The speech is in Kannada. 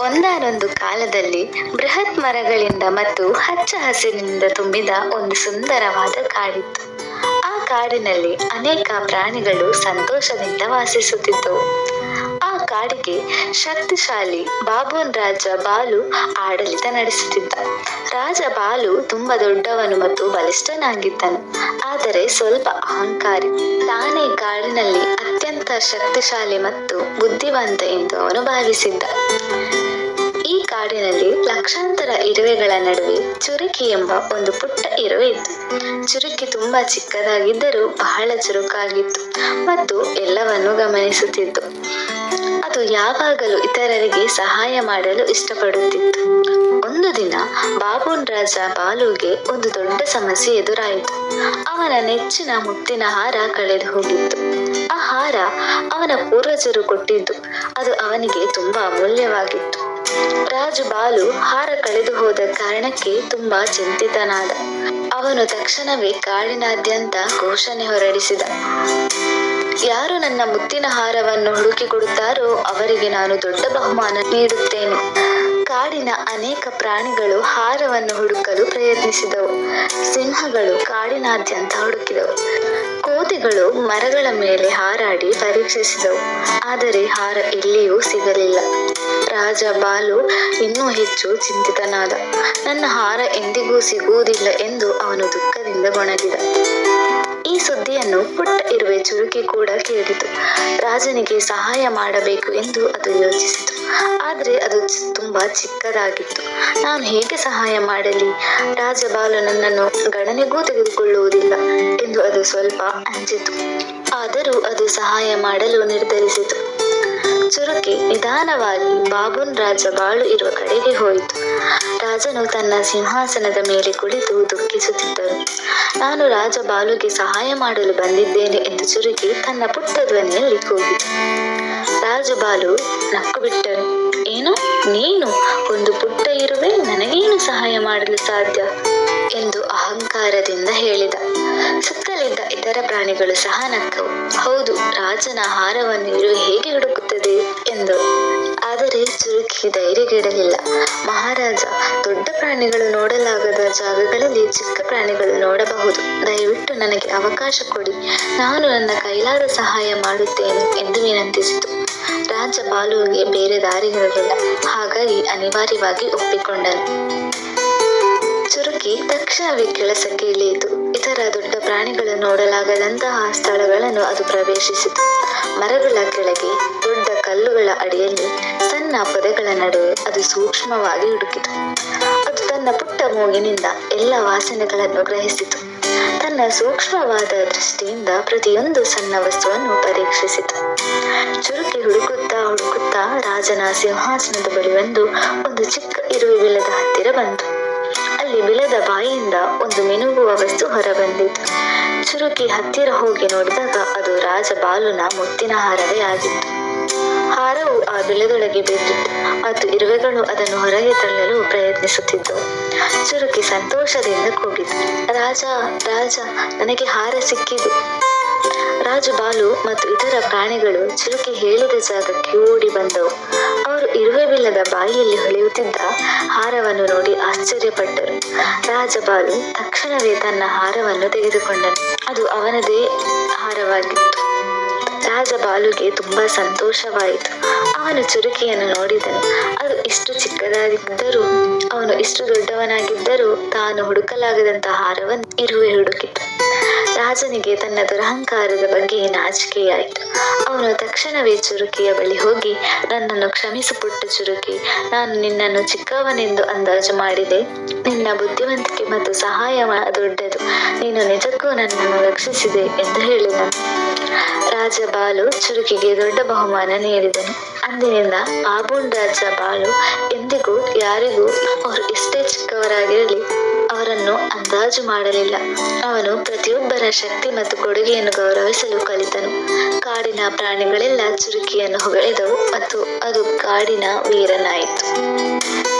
ಒಂದಾನೊಂದು ಕಾಲದಲ್ಲಿ ಬೃಹತ್ ಮರಗಳಿಂದ ಮತ್ತು ಹಚ್ಚ ಹಸಿರಿನಿಂದ ತುಂಬಿದ ಒಂದು ಸುಂದರವಾದ ಕಾಡಿತ್ತು. ಆ ಕಾಡಿನಲ್ಲಿ ಅನೇಕ ಪ್ರಾಣಿಗಳು ಸಂತೋಷದಿಂದ ವಾಸಿಸುತ್ತಿದ್ದವು. ಆ ಕಾಡಿಗೆ ಶಕ್ತಿಶಾಲಿ ಬಾಬೋನ್ ರಾಜ ಬಾಲು ಆಡಳಿತ ನಡೆಸುತ್ತಿದ್ದ. ರಾಜ ಬಾಲು ತುಂಬಾ ದೊಡ್ಡವನು ಮತ್ತು ಬಲಿಷ್ಠನಾಗಿದ್ದನು. ಆದರೆ ಸ್ವಲ್ಪ ಅಹಂಕಾರಿ. ತಾನೇ ಕಾಡಿನಲ್ಲಿ ಅತ್ಯಂತ ಶಕ್ತಿಶಾಲಿ ಮತ್ತು ಬುದ್ಧಿವಂತ ಎಂದು ಅವನು ಭಾವಿಸಿದ್ದ. ಈ ಕಾಡಿನಲ್ಲಿ ಲಕ್ಷಾಂತರ ಇರುವೆಗಳ ನಡುವೆ ಚುರುಕಿ ಎಂಬ ಒಂದು ಪುಟ್ಟ ಇರುವೆ ಇತ್ತು. ಚುರುಕಿ ತುಂಬಾ ಚಿಕ್ಕದಾಗಿದ್ದರೂ ಬಹಳ ಚುರುಕಾಗಿತ್ತು ಮತ್ತು ಎಲ್ಲವನ್ನು ಗಮನಿಸುತ್ತಿತ್ತು. ಅದು ಯಾವಾಗಲೂ ಇತರರಿಗೆ ಸಹಾಯ ಮಾಡಲು ಇಷ್ಟಪಡುತ್ತಿತ್ತು. ಒಂದು ದಿನ ಬಾಬುನ್ ರಾಜ ಬಾಲುಗೆ ಒಂದು ದೊಡ್ಡ ಸಮಸ್ಯೆ ಎದುರಾಯಿತು. ಅವನ ನೆಚ್ಚಿನ ಮುತ್ತಿನ ಹಾರ ಕಳೆದು ಹೋಗಿತ್ತು. ಆ ಹಾರ ಅವನ ಪೂರ್ವಜರು ಕೊಟ್ಟಿದ್ದು. ಅದು ಅವನಿಗೆ ತುಂಬಾ ಅಮೂಲ್ಯವಾಗಿತ್ತು. ರಾಜು ಬಾಲು ಹಾರ ಕಳೆದು ಹೋದ ಕಾರಣಕ್ಕೆ ತುಂಬಾ ಚಿಂತಿತನಾದ. ಅವನು ತಕ್ಷಣವೇ ಕಾಡಿನಾದ್ಯಂತ ಘೋಷಣೆ ಹೊರಡಿಸಿದ. ಯಾರು ನನ್ನ ಮುತ್ತಿನ ಹಾರವನ್ನು ಹುಡುಕಿಕೊಡುತ್ತಾರೋ ಅವರಿಗೆ ನಾನು ದೊಡ್ಡ ಬಹುಮಾನ ನೀಡುತ್ತೇನೆ. ಕಾಡಿನ ಅನೇಕ ಪ್ರಾಣಿಗಳು ಹಾರವನ್ನು ಹುಡುಕಲು ಪ್ರಯತ್ನಿಸಿದವು. ಸಿಂಹಗಳು ಕಾಡಿನಾದ್ಯಂತ ಹುಡುಕಿದವು. ಕೋತಿಗಳು ಮರಗಳ ಮೇಲೆ ಹಾರಾಡಿ ಪರೀಕ್ಷಿಸಿದವು. ಆದರೆ ಹಾರ ಎಲ್ಲಿಯೂ ಸಿಗಲಿಲ್ಲ. ರಾಜ ಬಾಲು ಇನ್ನೂ ಹೆಚ್ಚು ಚಿಂತಿತನಾದ. ನನ್ನ ಹಾರ ಎಂದಿಗೂ ಸಿಗುವುದಿಲ್ಲ ಎಂದು ಅವನು ದುಃಖದಿಂದ ಗೊಣಗಿದ. ಈ ಸುದ್ದಿಯನ್ನು ಪುಟ್ಟ ಇರುವೆ ಚುರುಕಿ ಕೂಡ ಕೇಳಿತು. ರಾಜನಿಗೆ ಸಹಾಯ ಮಾಡಬೇಕು ಎಂದು ಅದು ಯೋಚಿಸಿತು. ಆದರೆ ಅದು ತುಂಬಾ ಚಿಕ್ಕದಾಗಿತ್ತು. ನಾನು ಹೇಗೆ ಸಹಾಯ ಮಾಡಲಿ? ರಾಜಬಾಲು ನನ್ನನ್ನು ಗಣನೆಗೂ ತೆಗೆದುಕೊಳ್ಳುವುದಿಲ್ಲ ಎಂದು ಅದು ಸ್ವಲ್ಪ ಅಂಜಿತು. ಆದರೂ ಅದು ಸಹಾಯ ಮಾಡಲು ನಿರ್ಧರಿಸಿತು. ಚುರುಕಿ, ನಿಧಾನವಾಗಿ ಬಾಬುನ್ ರಾಜ ಬಾಳು ಇರುವ ಕಡೆಗೆ ಹೋಯಿತು. ರಾಜನು ತನ್ನ ಸಿಂಹಾಸನದ ಮೇಲೆ ಕುಳಿತು ದುಃಖಿಸುತ್ತಿದ್ದನು ನಾನು ರಾಜ ಬಾಲುಗೆ ಸಹಾಯ ಮಾಡಲು ಬಂದಿದ್ದೇನೆ ಎಂದು ಚುರುಕಿ ತನ್ನ ಪುಟ್ಟ ಧ್ವನಿಯಲ್ಲಿ ಕೂಗಿತು. ರಾಜ ಬಾಲು ನಕ್ಕು ಬಿಟ್ಟನು ಏನು? ನೀನು? ಒಂದು ಪುಟ್ಟ ಇರುವೆ ನನಗೇನು ಸಹಾಯ ಮಾಡಲು ಸಾಧ್ಯ? ಎಂದು ಅಹಂಕಾರದಿಂದ ಹೇಳಿದ. ಸುತ್ತಲಿದ್ದ ಇತರ ಪ್ರಾಣಿಗಳು ಸಹ ನಕ್ಕವು. ಹೌದು, ರಾಜನ ಹಾರವನ್ನು ಇರುವೆ ಹೇಗೆ ಹುಡುಕುತ್ತದೆ? ಎಂದು. ಆದರೆ ಚುರುಕಿ ಧೈರ್ಯಗೆಡಲಿಲ್ಲ. ಮಹಾರಾಜ, ದೊಡ್ಡ ಪ್ರಾಣಿಗಳು ನೋಡಲಾಗದ ಜಾಗಗಳಲ್ಲಿ ಚಿಕ್ಕ ಪ್ರಾಣಿಗಳು ನೋಡಬಹುದು. ದಯವಿಟ್ಟು ನನಗೆ ಅವಕಾಶ ಕೊಡಿ. ನಾನು ನನ್ನ ಕೈಲಾದ ಸಹಾಯ ಮಾಡುತ್ತೇನೆ ಎಂದು ವಿನಂತಿಸಿತು. ರಾಜ ಪಾಲುವಿಗೆ ಬೇರೆ ದಾರಿಗಳಿಲ್ಲ. ಹಾಗಾಗಿ ಅನಿವಾರ್ಯವಾಗಿ ಒಪ್ಪಿಕೊಂಡನು. ಚುರುಕಿ ತಕ್ಷಣವೇ ಕೆಲಸಕ್ಕೆ ಇಳಿಯಿತು. ಇತರ ದೊಡ್ಡ ಪ್ರಾಣಿಗಳು ನೋಡಲಾಗದಂತಹ ಸ್ಥಳಗಳನ್ನು ಅದು ಪ್ರವೇಶಿಸಿತು. ಮರಗಳ ಕೆಳಗೆ ದೊಡ್ಡ ಕಲ್ಲುಗಳ ಅಡಿಯಲ್ಲಿ ಸಣ್ಣ ಪೊದೆಗಳ ನಡುವೆ ಅದು ಸೂಕ್ಷ್ಮವಾಗಿ ಹುಡುಕಿತು. ಅದು ತನ್ನ ಪುಟ್ಟ ಮೂಗಿನಿಂದ ಎಲ್ಲ ವಾಸನೆಗಳನ್ನು ಗ್ರಹಿಸಿತು. ತನ್ನ ಸೂಕ್ಷ್ಮವಾದ ದೃಷ್ಟಿಯಿಂದ ಪ್ರತಿಯೊಂದು ಸಣ್ಣ ವಸ್ತುವನ್ನು ಪರೀಕ್ಷಿಸಿತು. ಚುರುಕಿ ಹುಡುಕುತ್ತಾ ಹುಡುಕುತ್ತಾ ರಾಜನ ಸಿಂಹಾಸನದ ಬಳಿ ಬಂದು ಒಂದು ಚಿಕ್ಕ ಇರುವೆ ಬಿಲದ ಹತ್ತಿರ ಬಂತು. ಅಲ್ಲಿ ಬಿಲದ ಬಾಯಿಯಿಂದ ಒಂದು ಮಿನುಗುವ ವಸ್ತು ಹೊರಬಂದಿತು. ಚುರುಕಿ ಹತ್ತಿರ ಹೋಗಿ ನೋಡಿದಾಗ ಅದು ರಾಜ ಬಾಲುನ ಮುತ್ತಿನ ಹಾರವೇ ಆಗಿತ್ತು. ಹಾರವು ಆ ಬೆಳೆದೊಳಗೆ ಬಿದ್ದಿತ್ತು ಮತ್ತು ಇರುವೆಗಳು ಅದನ್ನು ಹೊರಗೆ ತಳ್ಳಲು ಪ್ರಯತ್ನಿಸುತ್ತಿದ್ದವು ಚುರುಕಿ ಸಂತೋಷದಿಂದ ಕೂಗಿತು ರಾಜ ರಾಜ, ನನಗೆ ಹಾರ ಸಿಕ್ಕಿದು. ರಾಜು ಬಾಲು ಮತ್ತು ಇತರ ಪ್ರಾಣಿಗಳು ಚುರುಕಿ ಹೇಳಿದ ಜಾಗಕ್ಕೆ ಓಡಿ ಬಂದವು. ಅವರು ಇರುವೆ ಬಿಲ್ಲದ ಬಾಯಿಯಲ್ಲಿ ಹೊಳೆಯುತ್ತಿದ್ದ ಹಾರವನ್ನು ನೋಡಿ ಆಶ್ಚರ್ಯಪಟ್ಟರು. ರಾಜಬಾಲು ತಕ್ಷಣವೇ ತನ್ನ ಹಾರವನ್ನು ತೆಗೆದುಕೊಂಡನು. ಅದು ಅವನದೇ ಹಾರವಾಗಿತ್ತು. ರಾಜಬಾಲುಗೆ ತುಂಬಾ ಸಂತೋಷವಾಯಿತು. ಅವನು ಚುರುಕಿಯನ್ನು ನೋಡಿದನು. ಅದು ಇಷ್ಟು ಚಿಕ್ಕದಾಗಿದ್ದರೂ, ಅವನು ಇಷ್ಟು ದೊಡ್ಡವನಾಗಿದ್ದರೂ ತಾನು ಹುಡುಕಲಾಗದಂತಹ ಹಾರವನ್ನು ಇರುವೆ ಹುಡುಕಿತು. ರಾಜನಿಗೆ ತನ್ನ ದುರಹಂಕಾರದ ಬಗ್ಗೆ ನಾಚಿಕೆಯಾಯಿತು. ಅವನು ತಕ್ಷಣವೇ ಚುರುಕಿಯ ಬಳಿ ಹೋಗಿ, ನನ್ನನ್ನು ಕ್ಷಮಿಸು ಪುಟ್ಟ ಚುರುಕಿ, ನಾನು ನಿನ್ನನ್ನು ಚಿಕ್ಕವನೆಂದು ಅಂದಾಜು ಮಾಡಿದೆ. ನಿನ್ನ ಬುದ್ಧಿವಂತಿಕೆ ಮತ್ತು ಸಹಾಯ ದೊಡ್ಡದು. ನೀನು ನಿಜಕ್ಕೂ ನನ್ನನ್ನು ರಕ್ಷಿಸಿದೆ ಎಂದು ಹೇಳಿದನು. ರಾಜ ಬಾಲು ಚುರುಕಿಗೆ ದೊಡ್ಡ ಬಹುಮಾನ ನೀಡಿದನು. ಅಂದಿನಿಂದ ಆಬೂನ್ ರಾಜ ಬಾಲು, ಎಂದಿಗೂ ಯಾರಿಗೂ ಅವರು ಎಷ್ಟೇ ಚಿಕ್ಕವರಾಗಿರಲಿ. ಅವರನ್ನು ಅಂದಾಜು ಮಾಡಲಿಲ್ಲ. ಅವನು ಪ್ರತಿಯೊಬ್ಬರ ಶಕ್ತಿ ಮತ್ತು ಕೊಡುಗೆಯನ್ನು ಗೌರವಿಸಲು ಕಲಿತನು. ಕಾಡಿನ ಪ್ರಾಣಿಗಳೆಲ್ಲ ಚುರುಕಿಯನ್ನು ಹೊಗಳಿದವು ಮತ್ತು ಅದು ಕಾಡಿನ ವೀರನಾಯಿತು.